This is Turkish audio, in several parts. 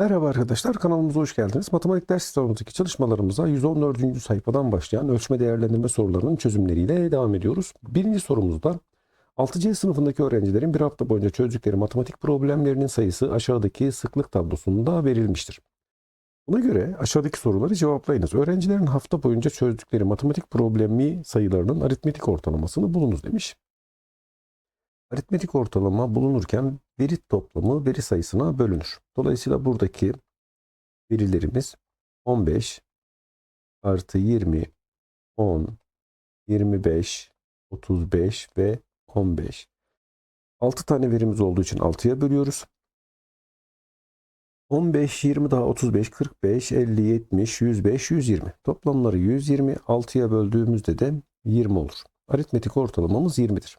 Merhaba arkadaşlar, kanalımıza hoş geldiniz. Matematik ders kitabımızdaki çalışmalarımıza 114. sayfadan başlayan ölçme değerlendirme sorularının çözümleriyle devam ediyoruz. Birinci sorumuzda 6C sınıfındaki öğrencilerin bir hafta boyunca çözdükleri matematik problemlerinin sayısı aşağıdaki sıklık tablosunda verilmiştir. Buna göre aşağıdaki soruları cevaplayınız. Öğrencilerin hafta boyunca çözdükleri matematik problemi sayılarının aritmetik ortalamasını bulunuz demiş. Aritmetik ortalama bulunurken veri toplamı veri sayısına bölünür. Dolayısıyla buradaki verilerimiz 15 artı 20, 10, 25, 35 ve 15. 6 tane verimiz olduğu için 6'ya bölüyoruz. 15, 20 daha 35, 45, 50, 70, 105, 120. Toplamları 120. 6'ya böldüğümüzde de 20 olur. Aritmetik ortalamamız 20'dir.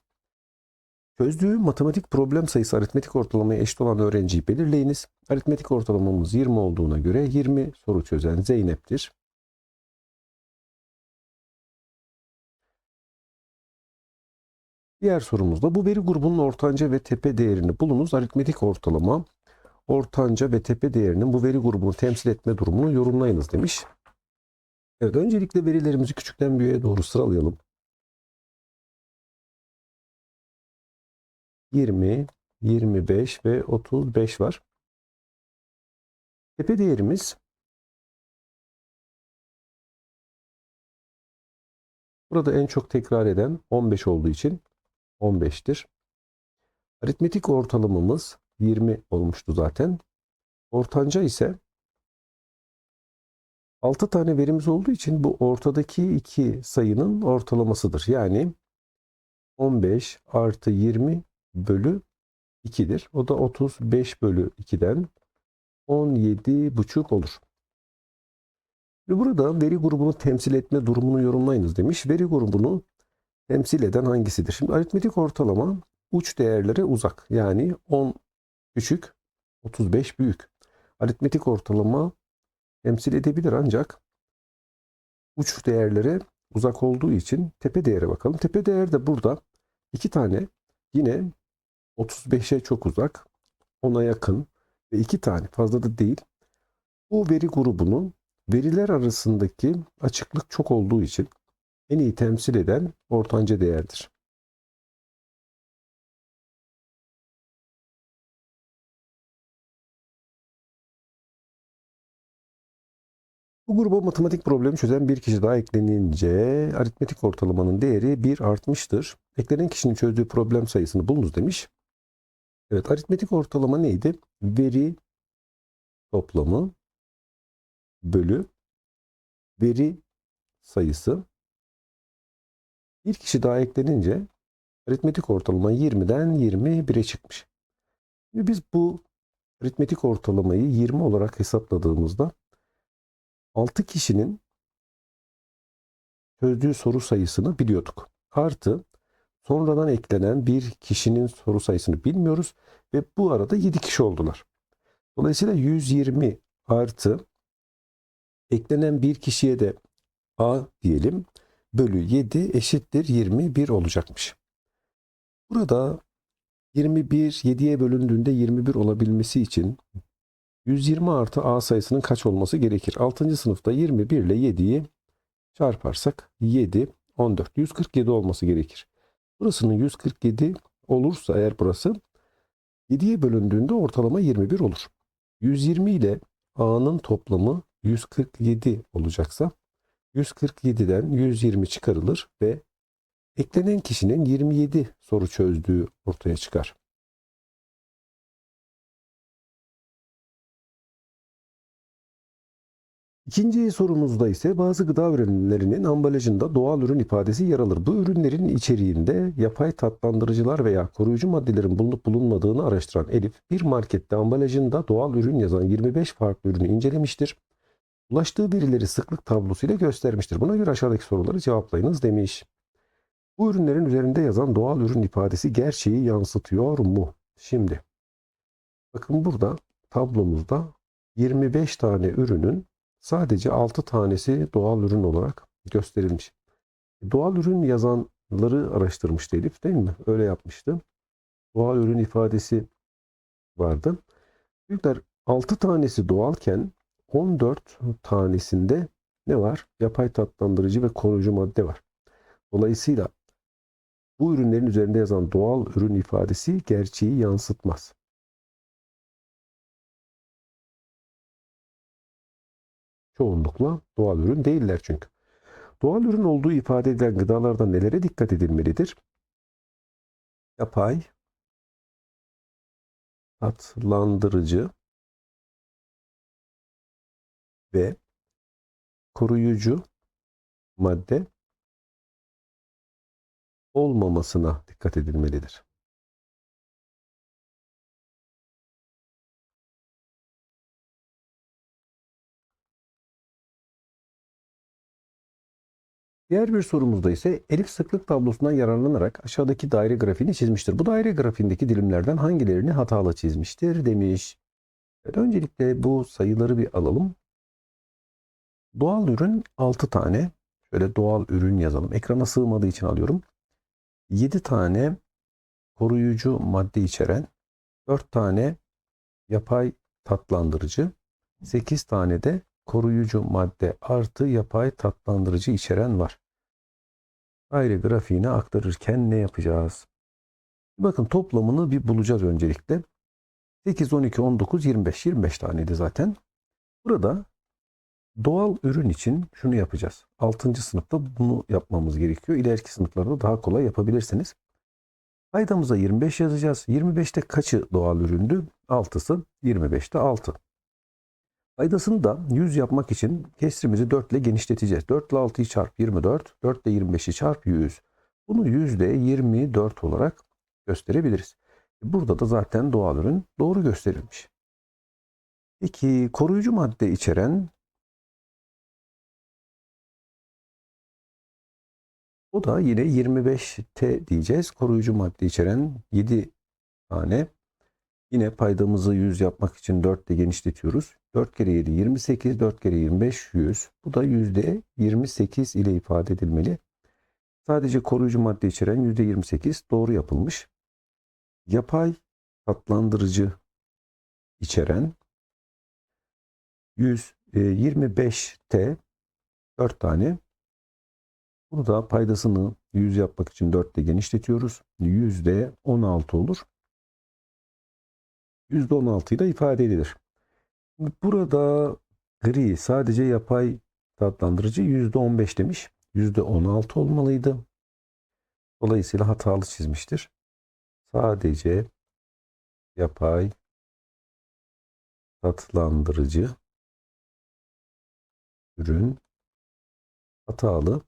Çözdüğü matematik problem sayısı aritmetik ortalamaya eşit olan öğrenciyi belirleyiniz. Aritmetik ortalamamız 20 olduğuna göre 20 soru çözen Zeynep'tir. Diğer sorumuzda bu veri grubunun ortanca ve tepe değerini bulunuz. Aritmetik ortalama ortanca ve tepe değerinin bu veri grubunu temsil etme durumunu yorumlayınız demiş. Evet öncelikle verilerimizi küçükten büyüğe doğru sıralayalım. 20, 25 ve 35 var. Tepe değerimiz burada en çok tekrar eden 15 olduğu için 15'tir. Aritmetik ortalamamız 20 olmuştu zaten. Ortanca ise 6 tane verimiz olduğu için bu ortadaki iki sayının ortalamasıdır. Yani 15 artı 20 bölü 2'dir. O da 35 bölü 2'den 17,5 olur. Ve burada veri grubunu temsil etme durumunu yorumlayınız demiş. Veri grubunu temsil eden hangisidir? Şimdi aritmetik ortalama uç değerlere uzak. Yani 10 küçük, 35 büyük. Aritmetik ortalama temsil edebilir ancak uç değerlere uzak olduğu için tepe değere bakalım. Tepe değer de burada iki tane yine 35'e çok uzak, 10'a yakın ve iki tane fazla da değil. Bu veri grubunun veriler arasındaki açıklık çok olduğu için en iyi temsil eden ortanca değerdir. Bu gruba matematik problemi çözen bir kişi daha eklenince aritmetik ortalamanın değeri 1 artmıştır. Eklenen kişinin çözdüğü problem sayısını bulunuz demiş. Evet aritmetik ortalama neydi? Veri toplamı bölü veri sayısı. Bir kişi daha eklenince aritmetik ortalama 20'den 21'e çıkmış. Şimdi biz bu aritmetik ortalamayı 20 olarak hesapladığımızda 6 kişinin çözdüğü soru sayısını biliyorduk. Artı sonradan eklenen bir kişinin soru sayısını bilmiyoruz ve bu arada 7 kişi oldular. Dolayısıyla 120 artı eklenen bir kişiye de A diyelim bölü 7 eşittir 21 olacakmış. Burada 21 7'ye bölündüğünde 21 olabilmesi için 120 artı A sayısının kaç olması gerekir? 6. sınıfta 21 ile 7'yi çarparsak 7, 14, 147 olması gerekir. Burasının 147 olursa eğer burası 7'ye bölündüğünde ortalama 21 olur. 120 ile A'nın toplamı 147 olacaksa 147'den 120 çıkarılır ve eklenen kişinin 27 soru çözdüğü ortaya çıkar. İkinci sorumuzda ise bazı gıda ürünlerinin ambalajında doğal ürün ifadesi yer alır. Bu ürünlerin içeriğinde yapay tatlandırıcılar veya koruyucu maddelerin bulunup bulunmadığını araştıran Elif bir markette ambalajında doğal ürün yazan 25 farklı ürünü incelemiştir. Ulaştığı verileri sıklık tablosuyla göstermiştir. Buna göre aşağıdaki soruları cevaplayınız demiş. Bu ürünlerin üzerinde yazan doğal ürün ifadesi gerçeği yansıtıyor mu? Şimdi bakın burada tablomuzda 25 tane ürünün sadece 6 tanesi doğal ürün olarak gösterilmiş. Doğal ürün yazanları araştırmıştı Elif değil mi? Öyle yapmıştı. Doğal ürün ifadesi vardı. Büyükler 6 tanesi doğalken 14 tanesinde ne var? Yapay tatlandırıcı ve koruyucu madde var. Dolayısıyla bu ürünlerin üzerinde yazan doğal ürün ifadesi gerçeği yansıtmaz. Çoğunlukla doğal ürün değiller çünkü. Doğal ürün olduğu ifade edilen gıdalarda nelere dikkat edilmelidir? Yapay, tatlandırıcı ve koruyucu madde olmamasına dikkat edilmelidir. Diğer bir sorumuzda ise elif sıklık tablosundan yararlanarak aşağıdaki daire grafiğini çizmiştir. Bu daire grafiğindeki dilimlerden hangilerini hatalı çizmiştir demiş. Evet, öncelikle bu sayıları bir alalım. Doğal ürün 6 tane. Şöyle doğal ürün yazalım. Ekrana sığmadığı için alıyorum. 7 tane koruyucu madde içeren, 4 tane yapay tatlandırıcı, 8 tane de koruyucu madde artı yapay tatlandırıcı içeren var. Daire grafiğine aktarırken ne yapacağız? Bakın toplamını bir bulacağız öncelikle. 8, 12, 19, 25. 25 taneydi zaten. Burada doğal ürün için şunu yapacağız. 6. sınıfta bunu yapmamız gerekiyor. İleriki sınıflarda daha kolay yapabilirsiniz. Paydamıza 25 yazacağız. 25'te kaçı doğal üründü? 6'sı. 25'te 6. Paydasını da 100 yapmak için kesrimizi 4 ile genişleteceğiz. 4 ile 6'yı çarp 24, 4 ile 25'i çarp 100. Bunu yüzde 24 olarak gösterebiliriz. Burada da zaten doğal ürün doğru gösterilmiş. Peki koruyucu madde içeren o da yine 25T diyeceğiz. Koruyucu madde içeren 7 tane Yine paydamızı 100 yapmak için 4 ile genişletiyoruz. 4 kere 7 28, 4 kere 25 100. Bu da yüzde 28 ile ifade edilmeli. Sadece koruyucu madde içeren yüzde 28 doğru yapılmış. Yapay tatlandırıcı içeren 125T 4 tane. Bunu da paydasını 100 yapmak için 4 ile genişletiyoruz. Yüzde 16 olur. %16 ile ifade edilir. Burada gri sadece yapay tatlandırıcı %15 demiş. %16 olmalıydı. Dolayısıyla hatalı çizmiştir. Sadece yapay tatlandırıcı ürün hatalı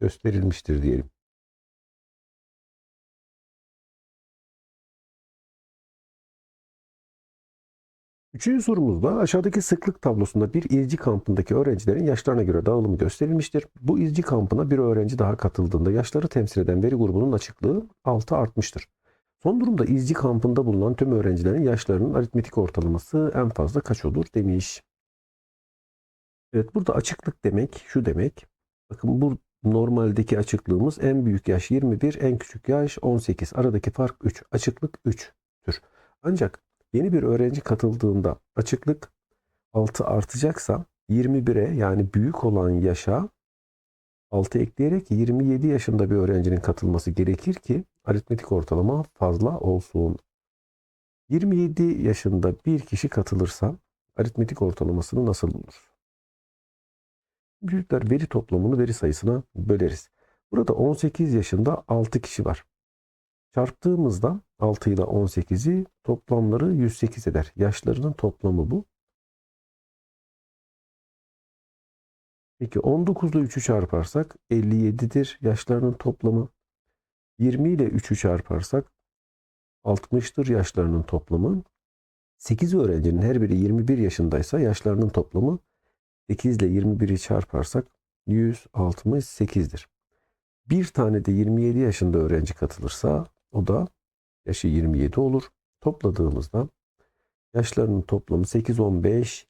gösterilmiştir diyelim. Üçüncü sorumuzda aşağıdaki sıklık tablosunda bir izci kampındaki öğrencilerin yaşlarına göre dağılımı gösterilmiştir. Bu izci kampına bir öğrenci daha katıldığında yaşları temsil eden veri grubunun açıklığı 6 artmıştır. Son durumda izci kampında bulunan tüm öğrencilerin yaşlarının aritmetik ortalaması en fazla kaç olur demiş. Evet burada açıklık demek şu demek. Bakın bu normaldeki açıklığımız en büyük yaş 21, en küçük yaş 18. Aradaki fark 3. Açıklık 3'tür. Ancak Yeni bir öğrenci katıldığında açıklık 6 artacaksa 21'e yani büyük olan yaşa 6 ekleyerek 27 yaşında bir öğrencinin katılması gerekir ki aritmetik ortalama fazla olsun. 27 yaşında bir kişi katılırsa aritmetik ortalamasını nasıl bulur? Büyükler veri toplamını veri sayısına böleriz. Burada 18 yaşında 6 kişi var. Çarptığımızda 6 ile 18'i toplamları 108 eder. Yaşlarının toplamı bu. Peki 19 ile 3'ü çarparsak 57'dir yaşlarının toplamı. 20 ile 3'ü çarparsak 60'tır yaşlarının toplamı. 8 öğrencinin her biri 21 yaşındaysa yaşlarının toplamı 8 ile 21'i çarparsak 168'dir. Bir tane de 27 yaşında öğrenci katılırsa o da yaşı 27 olur. Topladığımızda yaşlarının toplamı 8, 15,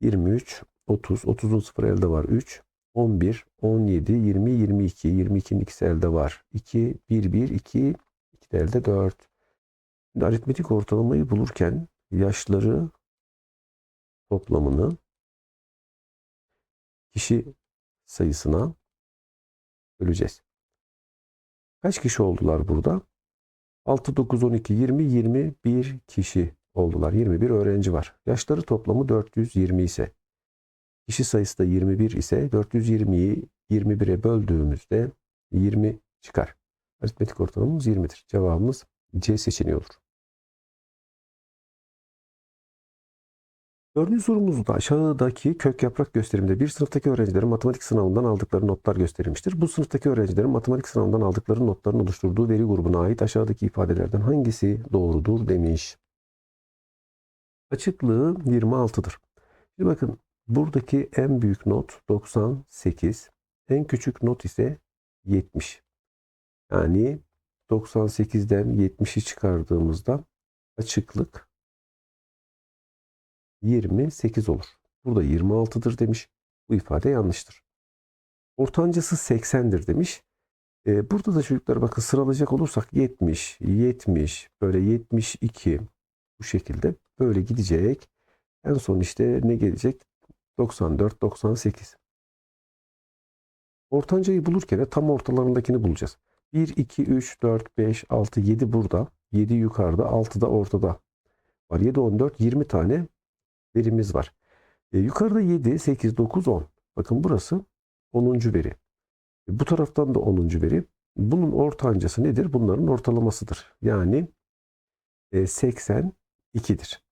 23, 30. 30'un sıfır elde var 3. 11, 17, 20, 22. 22'nin ikisi elde var. 2, 1, 1, 2, 2 de elde 4. Şimdi aritmetik ortalamayı bulurken yaşları toplamını kişi sayısına böleceğiz. Kaç kişi oldular burada? 6, 9, 12, 20, 21 kişi oldular. 21 öğrenci var. Yaşları toplamı 420 ise kişi sayısı da 21 ise 420'yi 21'e böldüğümüzde 20 çıkar. Aritmetik ortalamamız 20'dir. Cevabımız C seçeneği olur. Dördüncü sorumuzda aşağıdaki kök yaprak gösterimde bir sınıftaki öğrencilerin matematik sınavından aldıkları notlar gösterilmiştir. Bu sınıftaki öğrencilerin matematik sınavından aldıkları notların oluşturduğu veri grubuna ait aşağıdaki ifadelerden hangisi doğrudur demiş. Açıklığı 26'dır. Şimdi bakın buradaki en büyük not 98, en küçük not ise 70. Yani 98'den 70'i çıkardığımızda açıklık 28 olur. Burada 26'dır demiş. Bu ifade yanlıştır. Ortancası 80'dir demiş. Ee, burada da çocuklar bakın sıralayacak olursak 70, 70, böyle 72 bu şekilde böyle gidecek. En son işte ne gelecek? 94, 98. Ortancayı bulurken de tam ortalarındakini bulacağız. 1, 2, 3, 4, 5, 6, 7 burada. 7 yukarıda, 6 da ortada. Var 7, 14, 20 tane verimiz var. E, yukarıda 7, 8, 9, 10. Bakın burası 10. veri. E, bu taraftan da 10. veri. Bunun ortancası nedir? Bunların ortalamasıdır. Yani e, 82'dir.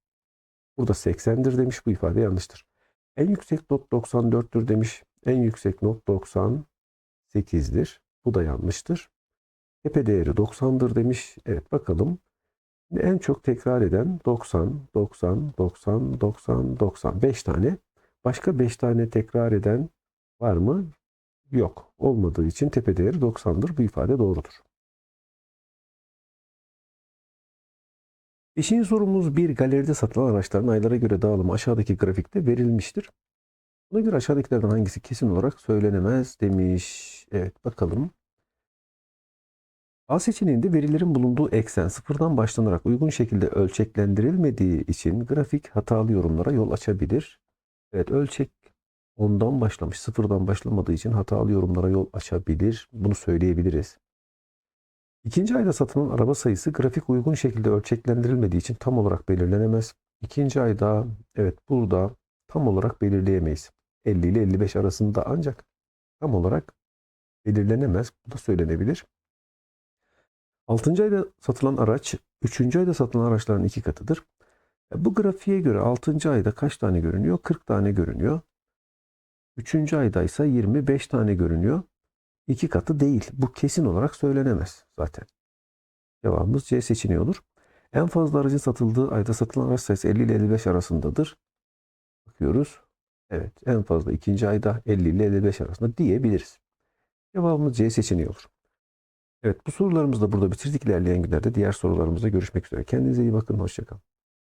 Burada 80'dir demiş. Bu ifade yanlıştır. En yüksek not 94'tür demiş. En yüksek not 98'dir. Bu da yanlıştır. Tepe değeri 90'dır demiş. Evet bakalım. En çok tekrar eden 90, 90, 90, 90, 90. 5 tane. Başka 5 tane tekrar eden var mı? Yok. Olmadığı için tepe değeri 90'dır. Bu ifade doğrudur. Beşinci sorumuz bir galeride satılan araçların aylara göre dağılımı aşağıdaki grafikte verilmiştir. Buna göre aşağıdakilerden hangisi kesin olarak söylenemez demiş. Evet bakalım. A seçeneğinde verilerin bulunduğu eksen sıfırdan başlanarak uygun şekilde ölçeklendirilmediği için grafik hatalı yorumlara yol açabilir. Evet ölçek ondan başlamış sıfırdan başlamadığı için hatalı yorumlara yol açabilir. Bunu söyleyebiliriz. İkinci ayda satılan araba sayısı grafik uygun şekilde ölçeklendirilmediği için tam olarak belirlenemez. İkinci ayda evet burada tam olarak belirleyemeyiz. 50 ile 55 arasında ancak tam olarak belirlenemez. Bu da söylenebilir. 6. ayda satılan araç 3. ayda satılan araçların iki katıdır. E, Bu grafiğe göre 6. ayda kaç tane görünüyor? 40 tane görünüyor. 3. ayda ise 25 tane görünüyor. İki katı değil. Bu kesin olarak söylenemez zaten. Cevabımız C seçeneği olur. En fazla aracın satıldığı ayda satılan araç sayısı 50 ile 55 arasındadır. Bakıyoruz. Evet en fazla ikinci ayda 50 ile 55 arasında diyebiliriz. Cevabımız C seçeneği olur. Evet bu sorularımızı da burada bitirdik. İlerleyen günlerde diğer sorularımızda görüşmek üzere. Kendinize iyi bakın. Hoşçakalın.